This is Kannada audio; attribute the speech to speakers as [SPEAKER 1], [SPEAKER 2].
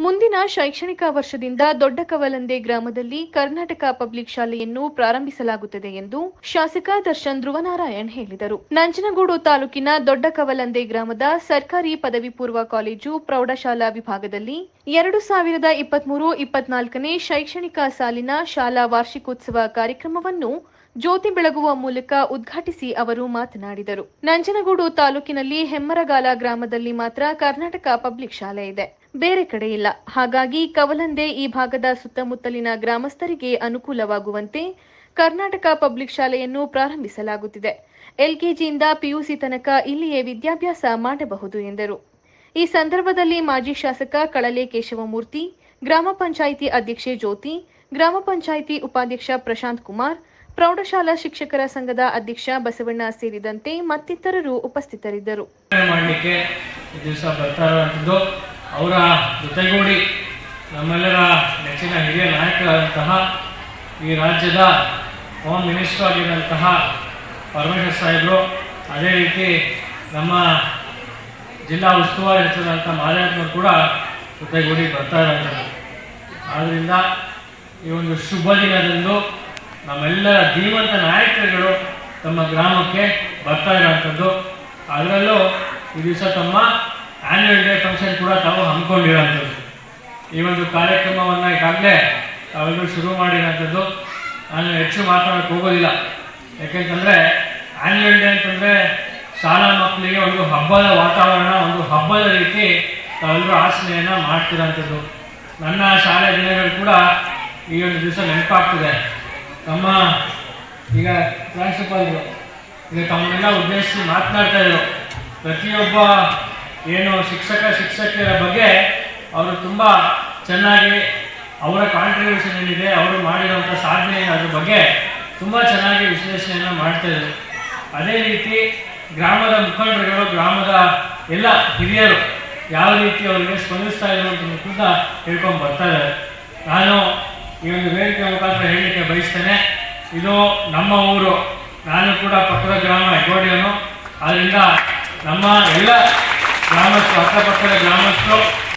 [SPEAKER 1] ಮುಂದಿನ ಶೈಕ್ಷಣಿಕ ವರ್ಷದಿಂದ ದೊಡ್ಡಕವಲಂದೆ ಗ್ರಾಮದಲ್ಲಿ ಕರ್ನಾಟಕ ಪಬ್ಲಿಕ್ ಶಾಲೆಯನ್ನು ಪ್ರಾರಂಭಿಸಲಾಗುತ್ತದೆ ಎಂದು ಶಾಸಕ ದರ್ಶನ್ ಧ್ರುವನಾರಾಯಣ್ ಹೇಳಿದರು. ನಂಜನಗೂಡು ತಾಲೂಕಿನ ದೊಡ್ಡಕವಲಂದೆ ಗ್ರಾಮದ ಸರ್ಕಾರಿ ಪದವಿ ಪೂರ್ವ ಕಾಲೇಜು ಪ್ರೌಢಶಾಲಾ ವಿಭಾಗದಲ್ಲಿ ಎರಡು ಸಾವಿರದ ಇಪ್ಪತ್ಮೂರು ಇಪ್ಪತ್ನಾಲ್ಕನೇ ಶೈಕ್ಷಣಿಕ ಸಾಲಿನ ಶಾಲಾ ವಾರ್ಷಿಕೋತ್ಸವ ಕಾರ್ಯಕ್ರಮವನ್ನು ಜ್ಯೋತಿ ಬೆಳಗುವ ಮೂಲಕ ಉದ್ಘಾಟಿಸಿ ಅವರು ಮಾತನಾಡಿದರು. ನಂಜನಗೂಡು ತಾಲೂಕಿನಲ್ಲಿ ಹೆಮ್ಮರಗಾಲ ಗ್ರಾಮದಲ್ಲಿ ಮಾತ್ರ ಕರ್ನಾಟಕ ಪಬ್ಲಿಕ್ ಶಾಲೆ ಇದೆ. ಬೇರೆ ಕಡೆ ಇಲ್ಲ. ಹಾಗಾಗಿ ಕವಲಂದೆ ಈ ಭಾಗದ ಸುತ್ತಮುತ್ತಲಿನ ಗ್ರಾಮಸ್ಥರಿಗೆ ಅನುಕೂಲವಾಗುವಂತೆ ಕರ್ನಾಟಕ ಪಬ್ಲಿಕ್ ಶಾಲೆಯನ್ನು ಪ್ರಾರಂಭಿಸಲಾಗುತ್ತಿದೆ. ಎಲ್ಕೆಜಿಯಿಂದ ಪಿಯುಸಿ ತನಕ ಇಲ್ಲಿಯೇ ವಿದ್ಯಾಭ್ಯಾಸ ಮಾಡಬಹುದು ಎಂದರು. ಈ ಸಂದರ್ಭದಲ್ಲಿ ಮಾಜಿ ಶಾಸಕ ಕಳಲೆ ಕೇಶವಮೂರ್ತಿ ಗ್ರಾಮ ಪಂಚಾಯಿತಿ ಅಧ್ಯಕ್ಷೆ ಜ್ಯೋತಿ, ಗ್ರಾಮ ಪಂಚಾಯಿತಿ ಉಪಾಧ್ಯಕ್ಷ ಪ್ರಶಾಂತ್ ಕುಮಾರ್ ಪ್ರೌಢಶಾಲಾ ಶಿಕ್ಷಕರ ಸಂಘದ ಅಧ್ಯಕ್ಷ ಬಸವಣ್ಣ ಸೇರಿದಂತೆ ಮತ್ತಿತರರು ಉಪಸ್ಥಿತರಿದ್ದರು.
[SPEAKER 2] ಮಾಡಲಿಕ್ಕೆ ದಿವಸ ಬರ್ತಾ ಇರುವಂಥದ್ದು. ಅವರ ಜೊತೆಗೂಡಿ ನಮ್ಮೆಲ್ಲರ ನೆಚ್ಚಿನ ಹಿರಿಯ ನಾಯಕರಾದಂತಹ ಈ ರಾಜ್ಯದ ಹೋಮ್ ಮಿನಿಸ್ಟರ್ ಆಗಿರುವಂತಹ ಪರಮೇಶ್ವರ್ ಸಾಹೇಬರು, ಅದೇ ರೀತಿ ನಮ್ಮ ಜಿಲ್ಲಾ ಉಸ್ತುವಾರಿ ಹೆಚ್ಚಿದಂಥ ಮಾದೇವಪ್ಪನವರು ಕೂಡ ಜೊತೆಗೂಡಿ ಬರ್ತಾ ಇರುವಂಥದ್ದು. ಆದ್ದರಿಂದ ಈ ಒಂದು ಶುಭ ದಿನದಂದು ನಮ್ಮೆಲ್ಲರ ಜೀವಂತ ನಾಯಕರುಗಳು ತಮ್ಮ ಗ್ರಾಮಕ್ಕೆ ಬರ್ತಾ ಇರುವಂಥದ್ದು. ಅದರಲ್ಲೂ ಈ ದಿವಸ ತಮ್ಮ ಆನ್ಯುವಲ್ ಡೇ ಫಂಕ್ಷನ್ ಕೂಡ ತಾವು ಹಮ್ಮಿಕೊಂಡಿರೋಂಥದ್ದು ಈ ಒಂದು ಕಾರ್ಯಕ್ರಮವನ್ನು ಈಗಾಗಲೇ ತಾವೆಲ್ಲರೂ ಶುರು ಮಾಡಿರೋಂಥದ್ದು ನಾನು ಹೆಚ್ಚು ಮಾತಾಡೋಕ್ಕೆ ಹೋಗೋದಿಲ್ಲ. ಯಾಕೆಂತಂದರೆ ಆನ್ಯುವಲ್ ಡೇ ಅಂತಂದರೆ ಶಾಲಾ ಮಕ್ಕಳಿಗೆ ಒಂದು ಹಬ್ಬದ ವಾತಾವರಣ, ಒಂದು ಹಬ್ಬದ ರೀತಿ ತಾವೆಲ್ಲರೂ ಆಚರಣೆಯನ್ನು ಮಾಡ್ತಿರೋಂಥದ್ದು ನನ್ನ ಶಾಲೆ ದಿನಗಳು ಕೂಡ ಈ ಒಂದು ದಿವಸ ನೆನಪಾಗ್ತದೆ. ನಮ್ಮ ಈಗ ಪ್ರಾಂಶುಪಾಲರು, ಈಗ ತಮ್ಮನ್ನೆಲ್ಲ ಉದ್ದೇಶಿಸಿ ಮಾತನಾಡ್ತಾ ಇದ್ರು. ಪ್ರತಿಯೊಬ್ಬ ಏನು ಶಿಕ್ಷಕ, ಶಿಕ್ಷಕಿಯರ ಬಗ್ಗೆ ಅವರು ತುಂಬ ಚೆನ್ನಾಗಿ ಅವರ ಕಾಂಟ್ರಿಬ್ಯೂಷನ್ ಏನಿದೆ, ಅವರು ಮಾಡಿರುವಂಥ ಸಾಧನೆ ಅದ್ರ ಬಗ್ಗೆ ತುಂಬ ಚೆನ್ನಾಗಿ ವಿಶ್ಲೇಷಣೆಯನ್ನು ಮಾಡ್ತಾ ಇದ್ರು. ಅದೇ ರೀತಿ ಗ್ರಾಮದ ಮುಖಂಡರುಗಳು, ಗ್ರಾಮದ ಎಲ್ಲ ಹಿರಿಯರು ಯಾವ ರೀತಿ ಅವರಿಗೆ ಸ್ಪಂದಿಸ್ತಾ ಅಂತ ಕೂಡ ಹೇಳ್ಕೊಂಡು ಬರ್ತಾ ಇದ್ದಾರೆ. ನಾನು ಈ ಒಂದು ವೇದಿಕೆ ಮುಖಾಂತರ ಹೇಳಲಿಕ್ಕೆ ಬಯಸ್ತೇನೆ. ಇದು ನಮ್ಮ ಊರು. ನಾನು ಕೂಡ ಪಕ್ಕದ ಗ್ರಾಮ ಹೆಗೋಡಿಯನು ಆದ್ದರಿಂದ ನಮ್ಮ ಎಲ್ಲ ಗ್ರಾಮಸ್ಥರು, ಅಕ್ಕಪಕ್ಕದ ಗ್ರಾಮಸ್ಥರು